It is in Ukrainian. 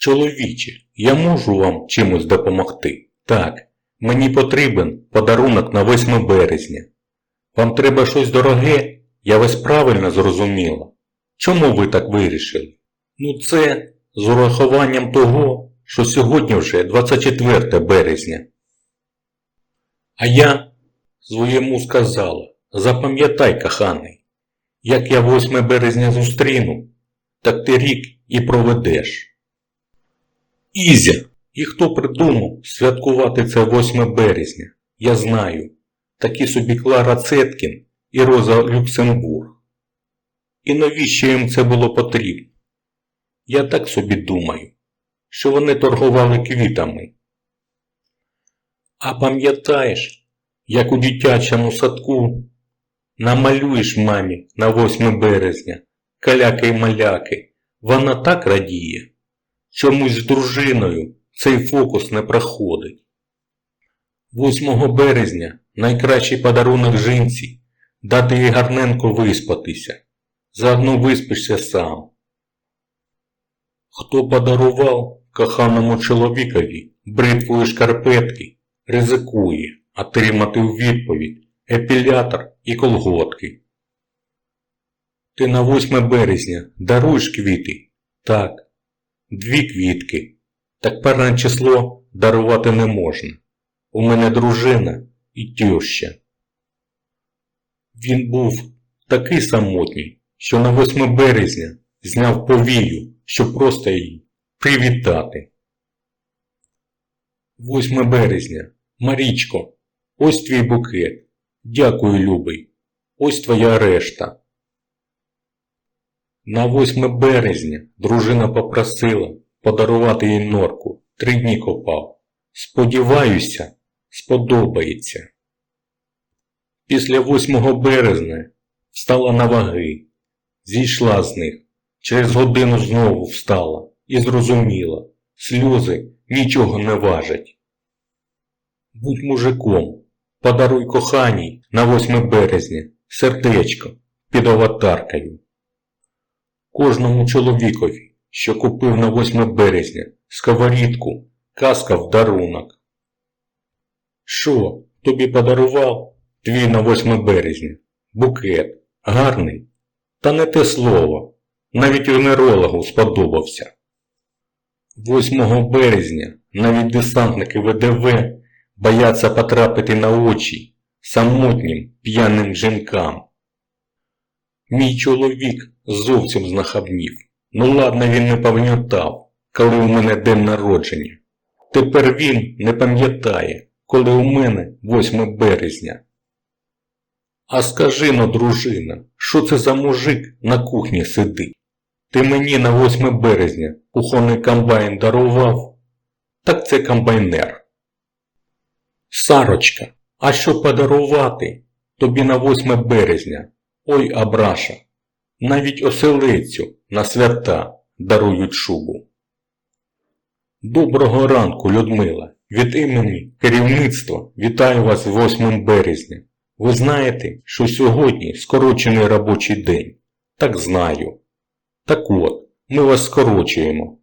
Чоловіче, я можу вам чимось допомогти? Так, мені потрібен подарунок на 8 березня. Вам треба щось дороге? Я вас правильно зрозуміла. Чому ви так вирішили? Ну це з урахуванням того, що сьогодні вже 24 березня. А я своєму сказала, запам'ятай, коханий, як я 8 березня зустріну, так ти рік і проведеш. Ізя, і хто придумав святкувати це 8 березня? Я знаю. Такі собі Клара Цеткін і Роза Люксембург. І навіщо їм це було потрібно? Я так собі думаю, що вони торгували квітами. А пам'ятаєш, як у дитячому садку намалюєш мамі на 8 березня каляки й маляки, вона так радіє. Чомусь з дружиною цей фокус не проходить. 8 березня найкращий подарунок жінці дати їй гарненько виспатися. Заодно виспишся сам. Хто подарував коханому чоловікові бритвою шкарпетки, ризикує отримати у відповідь епілятор і колготки. Ти на 8 березня даруєш квіти? Так. Дві квітки. Так перне число дарувати не можна. У мене дружина і теща. Він був такий самотній, що на 8 березня зняв повію, щоб просто її привітати. 8 березня. Марічко, ось твій букет. Дякую, любий. Ось твоя решта. На 8 березня дружина попросила подарувати їй норку. Три дні копав. Сподіваюся, сподобається. Після 8 березня встала на ваги, зійшла з них, через годину знову встала і зрозуміла, сльози нічого не важать. Будь мужиком, подаруй коханій на 8 березня сердечко під аватаркою. Кожному чоловікові, що купив на 8 березня сковорідку, казка в дарунок. Що, тобі подарував твій на 8 березня? Букет. Гарний? Та не те слово. Навіть венерологу сподобався. 8 березня навіть десантники ВДВ бояться потрапити на очі самотнім п'яним жінкам. Мій чоловік зовсім знахабнів. Ну ладно він не пам'ятав, коли у мене день народження. Тепер він не пам'ятає, коли у мене 8 березня. А скажи но, дружина, що це за мужик на кухні сидить? Ти мені на 8 березня кухонний комбайн дарував? Так це комбайнер. Сарочка, а що подарувати тобі на 8 березня? Ой, Абраша, навіть оселицю на свята дарують шубу. Доброго ранку, Людмила. Від імені керівництва вітаю вас 8 березня. Ви знаєте, що сьогодні скорочений робочий день? Так знаю. Так от, ми вас скорочуємо